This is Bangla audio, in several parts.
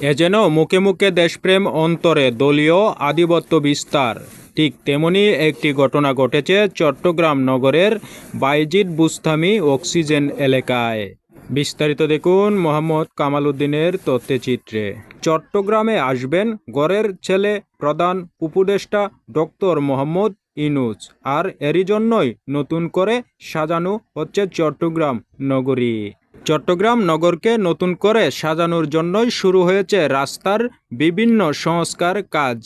এ যেন মুখে মুখে দেশপ্রেম অন্তরে দলীয় আধিপত্য বিস্তার। ঠিক তেমনি একটি ঘটনা ঘটেছে চট্টগ্রাম নগরের বাইজিদ বুস্তামি অক্সিজেন এলাকায়। বিস্তারিত দেখুন মোহাম্মদ কামাল উদ্দিনের তথ্যচিত্রে। চট্টগ্রামে আসবেন গড়ের ছেলে প্রধান উপদেষ্টা ডক্টর মোহাম্মদ ইনুজ। আর এরই জন্যই নতুন করে সাজানো হচ্ছে চট্টগ্রাম নগরী। চট্টগ্রাম নগরকে নতুন করে সাজানোর জন্যই শুরু হয়েছে রাস্তার বিভিন্ন সংস্কার কাজ।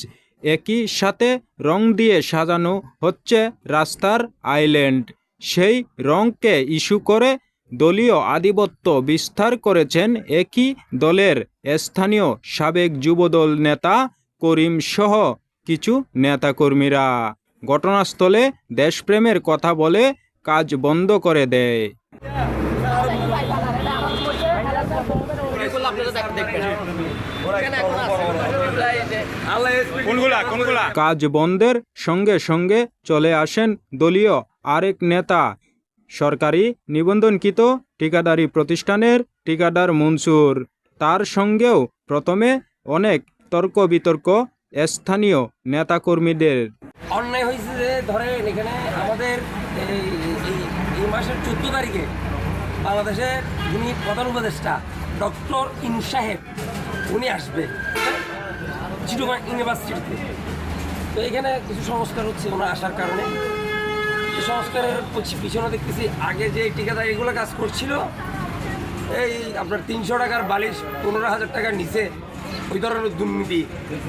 একই সাথে রং দিয়ে সাজানো হচ্ছে রাস্তার আইল্যান্ড। সেই রংকে ইস্যু করে দলীয় আধিপত্য বিস্তার করেছেন একই দলের স্থানীয় সাবেক যুবদল নেতা করিম সহ কিছু নেতাকর্মীরা। ঘটনাস্থলে দেশপ্রেমের কথা বলে কাজ বন্ধ করে দেয়। কাজ বন্ধের সঙ্গে সঙ্গে চলে আসেন দলীয় আরেক নেতা। সরকারি নিবন্ধনকৃত ঠিকাদারি প্রতিষ্ঠানের ঠিকাদার মনসুর। তার সঙ্গেও প্রথমে অনেক তর্ক বিতর্ক স্থানীয় নেতাকর্মীদের। অন্যায় হয়েছে যে, ধরেন এখানে আমাদের এই, এই- মাসের চোদ্দ তারিখে বাংলাদেশের যিনি প্রধান উপদেষ্টা, ডক্টর ইন সাহেব, উনি আসবে চিটুগাং ইউনিভার্সিটিতে। তো এখানে কিছু সংস্কার হচ্ছে ওনার আসার কারণে। সংস্কারের পিছনে দেখতেছি আগে যে ঠিকাদার এগুলো কাজ করছিল, এই আপনার তিনশো টাকার বালিশ পনেরো হাজার টাকার নিচে ওই ধরনের দুর্নীতি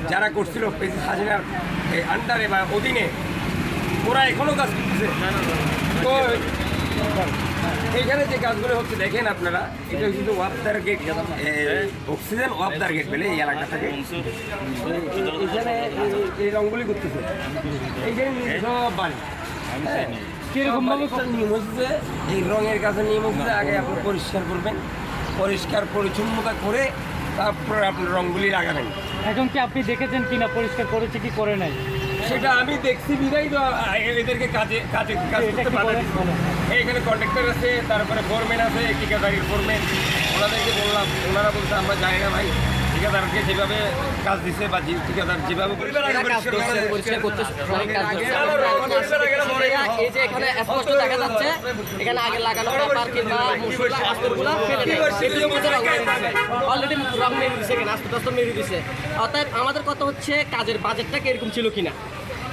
যারা করছিল প্রেসিডেন্ট হাসিনার আন্ডারে বা অধীনে, ওরা এখনও কাজ করতেছে। তো, এইখানে যে কাজগুলো হচ্ছে, দেখেন আপনারা, এটা কিন্তু ওয়াপদার গেট অক্সিজেন ওয়াপদার গেট বলে এই এলাকা থেকে। এখানে এই- রঙগুলি করতেছে। এইখানে সব হচ্ছে এই রঙের কাছে নিয়ম হচ্ছে আগে আপনি পরিষ্কার করবেন, পরিষ্কার পরিচ্ছন্নতা করে তারপরে আপনার রঙগুলি লাগাবেন এখন কি আপনি দেখেছেন কিনা পরিষ্কার করেছে কি করে নাই? সেটা আমি দেখছি বিদায় তো এদেরকে কাজে কাজে কাজ করতে পারেন পারে। এইখানে কন্ট্রাক্টর আছে তারপরে ফোরম্যান আছে ঠিকাদারির ফোরম্যান ওনাদেরকে বললাম ওনারা বলছে আমরা জানি না ভাই। ঠিকাদারকে যেভাবে কাজ দিছে বা ঠিকাদার যেভাবে। এই যে এখানে স্পষ্ট দেখা যাচ্ছে এখানে আগে লাগানো পেপার কিংবা মসুলা আস্তরগুলো ফেলে অলরেডি রং মেরে দিছে এখানে আস্তে আস্তে মেরে দিছে। অর্থাৎ আমাদের কথা হচ্ছে কাজের বাজেটটা কীরকম ছিল কিনা?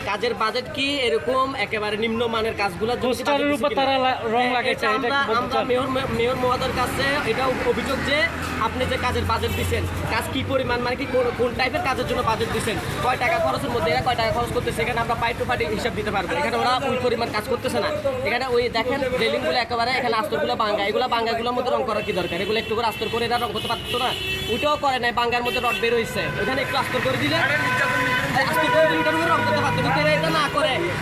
কাজের বাজেট কি এরকম? একেবারে নিম্নমানের কাজগুলো পোস্টারের উপর তারা রং লাগাইছে, এটা আমরা? মেয়র মেয়র মহোদয়ের কাছে এটা অভিযোগ যে আপনি যে কাজের বাজেট দিচ্ছেন কাজ কি পরিমাণ মানে কি কোন টাইপের কাজের জন্য বাজেট দিচ্ছেন কয় টাকা খরচের মধ্যে এরা কয় টাকা খরচ করতেছে? এখানে আমরা পাই টু পার্টি হিসাব দিতে পারব। এখানে ওরা ওই পরিমাণ কাজ করতেছে না। এখানে ওই দেখেন রেলিংগুলো একেবারে এখানে আস্তরগুলো বাঙ্গা এগুলো বাঙ্গাগুলোর মধ্যে রং করার কি দরকার? এগুলো একটু করে আস্তর করে এরা রং করতে পারতো না। ওইটাও করে নাই বাঙ্গার মধ্যে রড বের হয়েছে ওখানে একটু আস্তর করে দিলে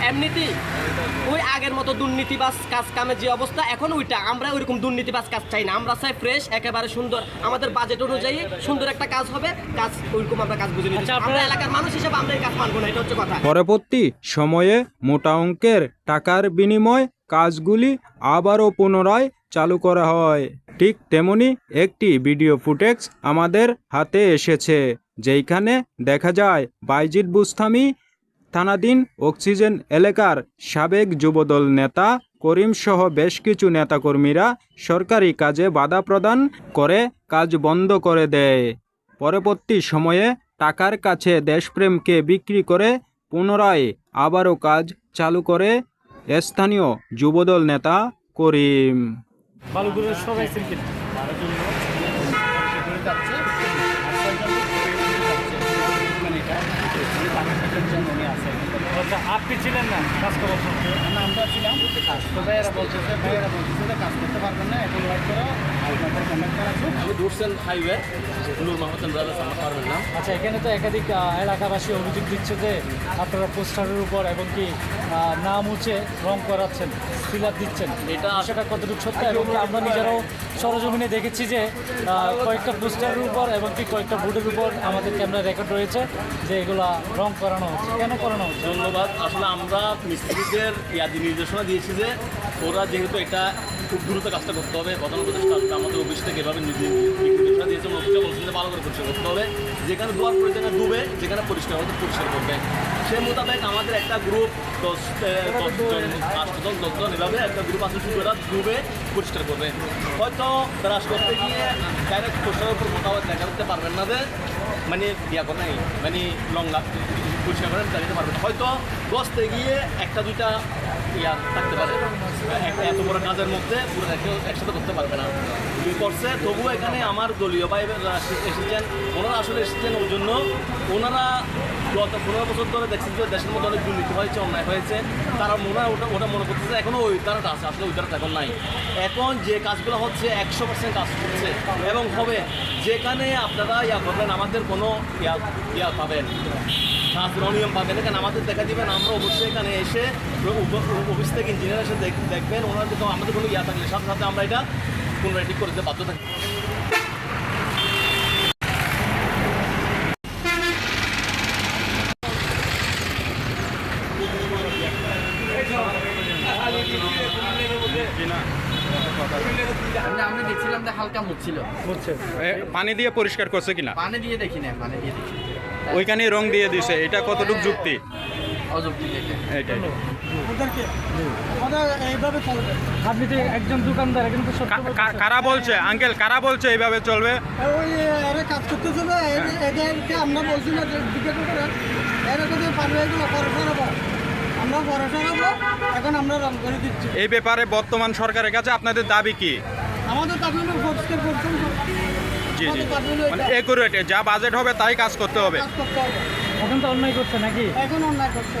এমনিতেই ওই আগের মতো দুর্নীতিবাজ কাজ কামের যে অবস্থা এখন ওইটা আমরা ওইরকম দুর্নীতিবাজ কাজ চাই না আমরা চাই ফ্রেশ একেবারে সুন্দর আমাদের বাজেট অনুযায়ী সুন্দর একটা কাজ হবে কাজ ওইরকম আমরা কাজ বুঝে নিচ্ছি আমরা এলাকার মানুষ হিসেবে আমরা কাজ মানবো না এটা হচ্ছে কথা পরবর্তী সময়ে মোটা অঙ্কের টাকার বিনিময় কাজগুলি আবারও পুনরায় চালু করা হয়। ঠিক তেমনি একটি ভিডিও ফুটেজ আমাদের হাতে এসেছে, যেইখানে দেখা যায় বাইজিদ বুস্তামি, থানাধীন অক্সিজেন এলাকার সাবেক যুবদল নেতা, করিম সহ বেশ কিছু নেতাকর্মীরা সরকারি কাজে বাধা প্রদান করে কাজ বন্ধ করে দেয়। পরবর্তী সময়ে টাকার কাছে দেশপ্রেমকে বিক্রি করে পুনরায় আবারও কাজ চালু করে স্থানীয় যুবদল নেতা করিম। বালুগুলোর সবাই সিলকিট আচ্ছা আপনি ছিলেন না কাজ করার সময়? আমরা ছিলাম। তো ভাইয়েরা বলতেছে ভাইয়েরা বলতেছে যে কাজ করতে পারবেন না এখন ওয়েট করো আপনাদের কন্ট্যাক্ট আছে আমি Duracell highway Noor Mohammad brothers আমার পারবেন না। আচ্ছা এখানে তো একাধিক এলাকাবাসী অভিযোগ দিচ্ছে যে আপনারা পোস্টারের উপর এবং কি নাম মুছে রং করাচ্ছেন ফিলার দিচ্ছেন। এটা সেটা কতটুকু সত্য এবং আমরা নিজেরাও সরজমিনে দেখেছি যে কয়েকটা পোস্টারের উপর এবং কি কয়েকটা বোর্ডের উপর আমাদের ক্যামেরা রেকর্ড রয়েছে যে এগুলা রং করানো হচ্ছে। কেন করানো হচ্ছে? ধন্যবাদ। আসলে আমরা মিস্ত্রিদের ইয়াদি নির্দেশনা দিয়েছি যে ওরা যেহেতু এটা খুব দ্রুত কাজটা করতে হবে। প্রধান উপদেষ্টা আমাদের অফিস থেকে এভাবে নির্দেশনা দিয়েছে অফিসে বলছেন ভালো করে পরিষ্কার করতে হবে। যেখানে দুয়ার প্রয়োজনে ডুবে, যেখানে পরিষ্কার হতে পরিষ্কার করবে। সে মোতাবেক আমাদের একটা গ্রুপ দশ দশজন আটজন দশজন এভাবে একটা গ্রুপ আছে শুধু এরা ডুবে পরিষ্কার করবে। হয়তো ব্রাশ করতে গিয়ে ডাইরেক্ট পরিষ্কারের উপর মোটামুটি দেখা দিতে পারবেন না যে মানে ইয়া করে নাই মানে লং পরিষ্কার করেন চালিয়ে পারবেন। হয়তো বসতে গিয়ে একটা দুইটা ইয়া থাকতে পারে। এত বড় কাজের মধ্যে পুরো এক- একসাথে করতে পারবে না। করছে তবুও এখানে আমার দলীয় ভাই এসেছেন ওনারা আসলে এসেছেন ওই জন্য ওনারা গত পনেরো বছর ধরে দেখছেন যে দেশের মধ্যে অনেক দুর্নীতি হয়েছে, অন্যায় হয়েছে। তারা মনে হয় ওটা ওটা মনে করতেছে এখনও ওই তারাটা আছে, আসলে ওই তারাটা এখন নাই। এখন যে কাজগুলো হচ্ছে, একশো পার্সেন্ট কাজ করছে। এবং হবে, যেখানে আপনারা ইয়া করবেন, আমাদের কোনো ইয়া ইয়া পাবেন। শাস্ত্র পাবেন। এখানে আমাদের দেখা দিবেন আমরা অবশ্যই এখানে এসে অফিস থেকে ইঞ্জিনিয়ার এসে দেখবেন ওনাদের তো আমাদের কোনো ইয়া থাকলে। সাথে সাথে আমরা এটা পুনরায় ঠিক করে দিতে বাধ্য থাকি। আমরা দেখছিলাম যে হালকা মুছছিল এ, পানি দিয়ে পরিষ্কার করছে কিনা? পানি দিয়ে দেখি না পানি দিয়ে দেখি ওইখানে রং দিয়ে দিছে। এটা কতটুকু যুক্তি? আপনি তো একজন দোকানদার এখানে তো সত্য কা- কা- কারা বলছে? আঙ্কেল কারা বলছে এইভাবে চলবে? ওই এরা কাজ করতেছে না এদের- এদেরকে আমরা বলছি না জিজ্ঞাসা করেন এরা কোথায় পারবে এগুলো পরে আমরা পরে এখন আমরা রং করে দিচ্ছি। এই ব্যাপারে বর্তমান সরকারের কাছে আপনাদের দাবি কি? আমাদের দাবি হলো পরিষ্কার পরিচ্ছন্ন জি জি মানে একুরেট যা বাজেট হবে তাই কাজ করতে হবে। কাজ করতে হবে। এখন তো অন্যায় করছে নাকি? এখন অন্যায় করছে।